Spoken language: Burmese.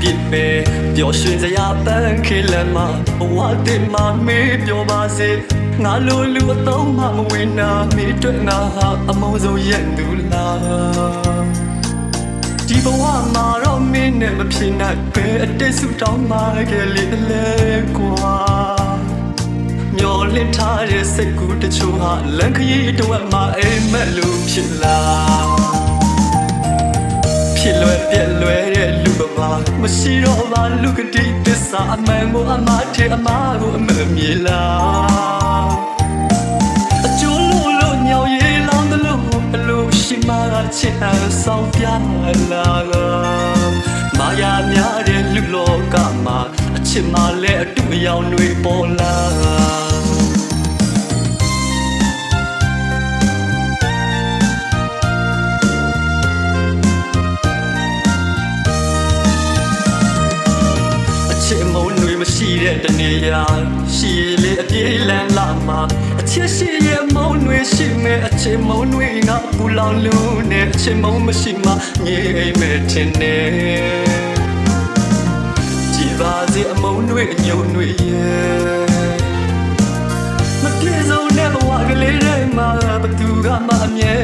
ပြစ်ပဲပျော်ရွှင်စရာပန်းခေလမ်းမှာဘဝတင်မှာမေးပြောပါစေငါလိုလူအသုံးမှမဝင်နာမေးတွေ့ငါဟာအမုန်းဆုံးရဲ့သူလားဒီဘဝမှာတော့မင်းနဲ့မဖြစ်နိုင်ပဲအတိတ်ဆူတောင်းမှခဲ့လေလေကွာမျောလင့်ထားတဲ့စိတ်ကူးတချို့ဟာလန်ခရီးတော့မှအိမ်မက်လို့ဖြစ်လာဖြစ်လွယ်ပြက်လွယ်တဲ့လူဘဝ မရှိတော့မှလူကတိတစ္ဆာအမှန်ကိုအမှားထဲအမှားကိုအမှန်မြေလားအကျိုးလို့လို့ညောင်ရည်လောင်းတယ်လို့ဘလို့ရှိမှချစ်အပ်ဆောင်ပြလာကမာယာများတဲ့လူလောကမှာအချစ်မှလည်းအတူအယောင်တွေပေါ်လာ ချစ်မုန်းတွေမရှိတဲ့တနေရာရှိလေအပြေးလန်းလာမှာအချစ်ရှိရဲ့မုန်းတွေရှိမဲ့အချစ်မုန်းတွေငါပူလောင်လို့နဲ့အချစ်မုန်းမရှိမှငြိမ်မဲ့ထင်နေကြည်ပါစေအမုန်းတွေအညုံတွေရဲ့မပြေဆုံးတဲ့ဘဝကလေးတွေမှာဘသူကမှအမြဲ